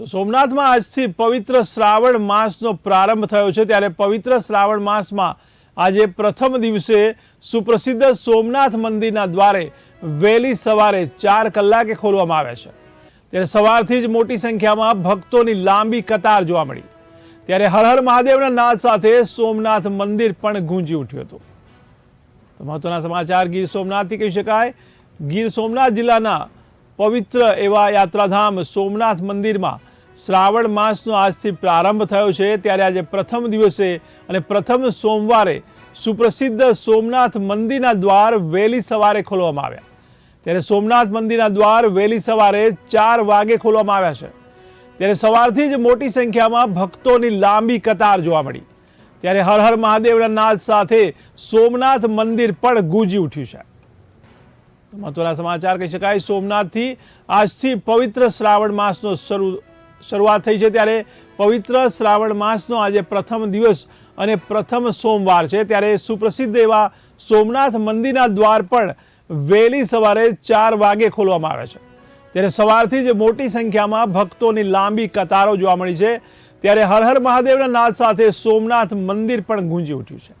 તો સોમનાથમાં આજથી પવિત્ર શ્રાવણ માસનો પ્રારંભ થયો છે. ત્યારે પવિત્ર શ્રાવણ માસમાં આજે પ્રથમ દિવસે સુપ્રસિદ્ધ સોમનાથ મંદિરના દ્વારે વહેલી સવારે ચાર કલાકે ખોલવામાં આવ્યા છે. ત્યારે સવારથી જ મોટી સંખ્યામાં ભક્તોની લાંબી કતાર જોવા મળી. ત્યારે હર હર મહાદેવના નાદ સાથે સોમનાથ મંદિર પણ ગુંજી ઉઠ્યું હતું. તો મહત્વના સમાચાર, ગીર સોમનાથથી કહી શકાય. ગીર સોમનાથ જિલ્લાના પવિત્ર એવા યાત્રાધામ સોમનાથ મંદિરમાં શ્રાવણ માસનો આજથી પ્રારંભ થયો છે. ત્યારે આજે પ્રથમ દિવસે અને પ્રથમ સોમવારે સુપ્રસિદ્ધ સોમનાથ મંદિરના દ્વાર વહેલી સવારે ખોલવામાં આવ્યા. ત્યારે સોમનાથ મંદિરના દ્વાર વહેલી સવારે ચાર વાગે ખોલવામાં આવ્યા છે. ત્યારે સવારથી જ મોટી સંખ્યામાં ભક્તોની લાંબી કતાર જોવા મળી. ત્યારે હર હર મહાદેવના નાદ સાથે સોમનાથ મંદિર પણ ગુંજી ઉઠ્યું છે. મહત્વના સમાચાર કહી શકાય, સોમનાથથી આજથી પવિત્ર શ્રાવણ માસનો શરૂ શરૂઆત થઈ છે ત્યારે પવિત્ર શ્રાવણ માસનો આજે પ્રથમ દિવસ અને પ્રથમ સોમવાર છે. ત્યારે સુપ્રસિદ્ધ એવા સોમનાથ મંદિરના દ્વાર પણ વહેલી સવારે ચાર વાગે ખોલવામાં આવે છે. ત્યારે સવારથી જ મોટી સંખ્યામાં ભક્તોની લાંબી કતારો જોવા મળી છે. ત્યારે હર હર મહાદેવના નાદ સાથે સોમનાથ મંદિર પણ ગુંજી ઉઠ્યું છે.